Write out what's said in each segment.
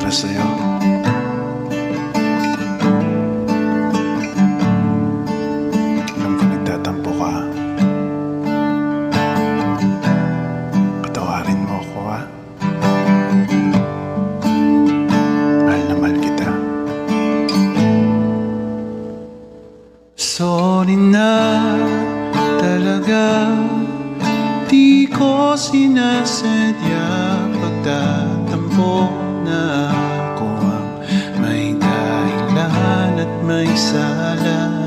para sa'yo. Alam ko nagtatampo ka. Patawarin mo ako ha. Mahal na mahal kita. Sorry na talaga Di ko sinasadya pagtatampo na ako ang may dahilan at may sala.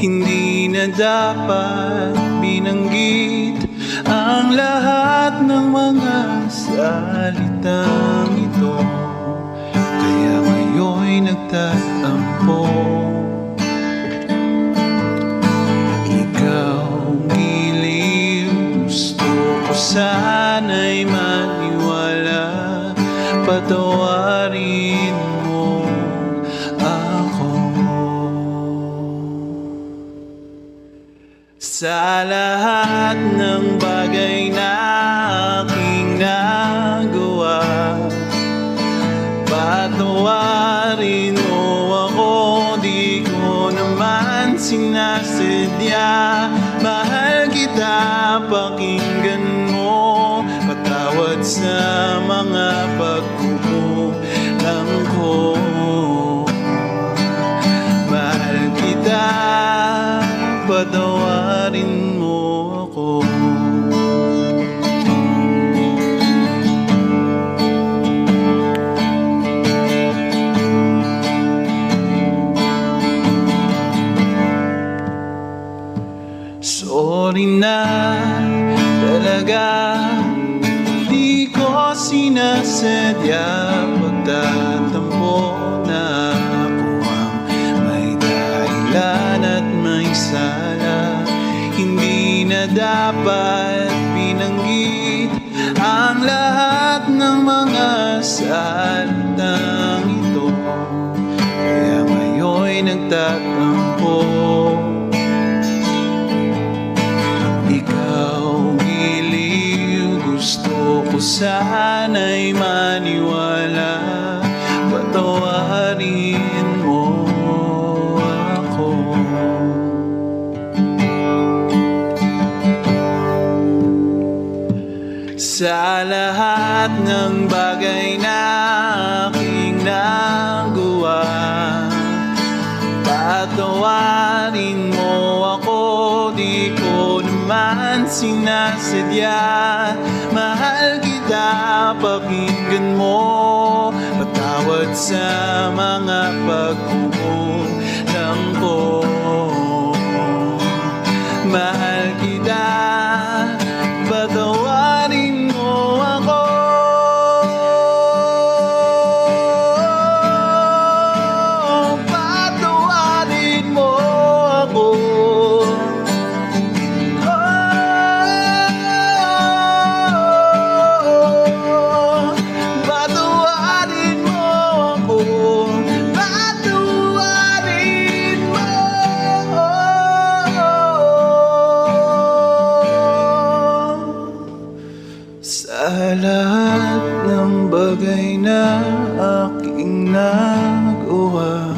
Hindi na dapat binanggit Ang lahat ng mga salitang ito. Kaya ngayon'y nagtatampo Sa lahat ng bagay na aking nagawa Patawarin mo ako. Di ko naman sinasadya. Mahal kita, pakinggan mo. Patawad sa mga pagkukulang ko. Mahal kita, patawarin mo ako. Sorry na talaga Di ko sinasadya dapat binanggit Ang lahat ng mga salitang ito. Kaya ngayon'y nagtatampo Sa lahat ng bagay na aking nagawa Patawarin mo ako. Di ko naman sinasadya. Mahal kita, pakinggan mo. Patawad sa mga pagkukulang ko Sa lahat ng bagay na aking nagawa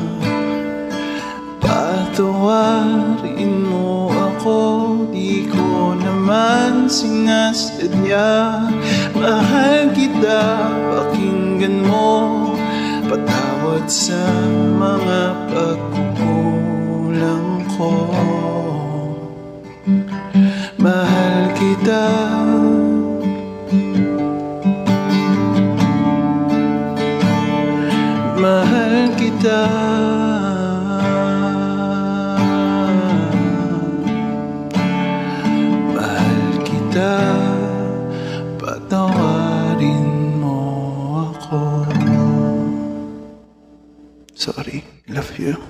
Patawarin mo ako, di ko naman sinasadya. Mahal kita, pakinggan mo. Patawad sa mga pagkukulang ko. Mahal kita, patawarin mo ako. Sorry, love you.